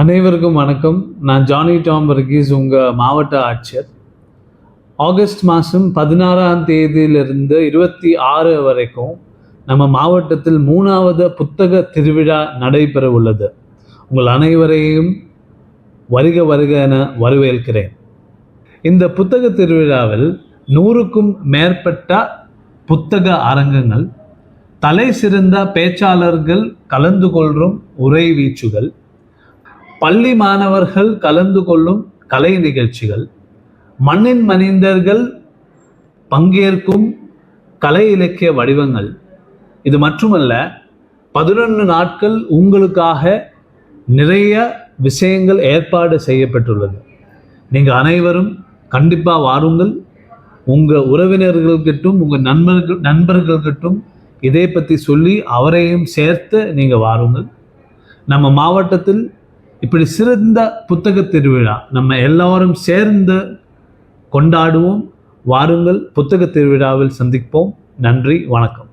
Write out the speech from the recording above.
அனைவருக்கும் வணக்கம். நான் ஜானி டாம் வர்கீஸ் உங்கள் மாவட்ட ஆட்சியர். ஆகஸ்ட் மாதம் பதினாறாம் தேதியிலிருந்து இருபத்தி ஆறு வரைக்கும் நம்ம மாவட்டத்தில் மூணாவது புத்தக திருவிழா நடைபெற உள்ளது. உங்கள் அனைவரையும் வருக வருக என வரவேற்கிறேன். இந்த புத்தக திருவிழாவில் நூறுக்கும் மேற்பட்ட புத்தக அரங்கங்கள் தலை சிறந்த பேச்சாளர்கள் கலந்து கொள்ளும் உரை வீச்சுகள் பள்ளி மாணவர்கள் கலந்து கொள்ளும் கலை நிகழ்ச்சிகள் மண்ணின் மனிதர்கள் பங்கேற்கும் கலை இலக்கிய வடிவங்கள். இது மட்டுமல்ல பதினொன்று நாட்கள் உங்களுக்காக நிறைய விஷயங்கள் ஏற்பாடு செய்யப்பட்டுள்ளது. நீங்கள் அனைவரும் கண்டிப்பாக வாருங்கள். உங்கள் உறவினர்கள்கிட்டும் உங்கள் நண்பர்கள் நண்பர்கள்கிட்டும் இதை பற்றி சொல்லி அவரையும் சேர்த்து நீங்கள் வாருங்கள். நம்ம மாவட்டத்தில் இப்படி சிறந்த புத்தக திருவிழா. நம்ம எல்லாரும் சேர்ந்து கொண்டாடுவோம். வாருங்கள் புத்தக திருவிழாவில் சந்திப்போம். நன்றி வணக்கம்.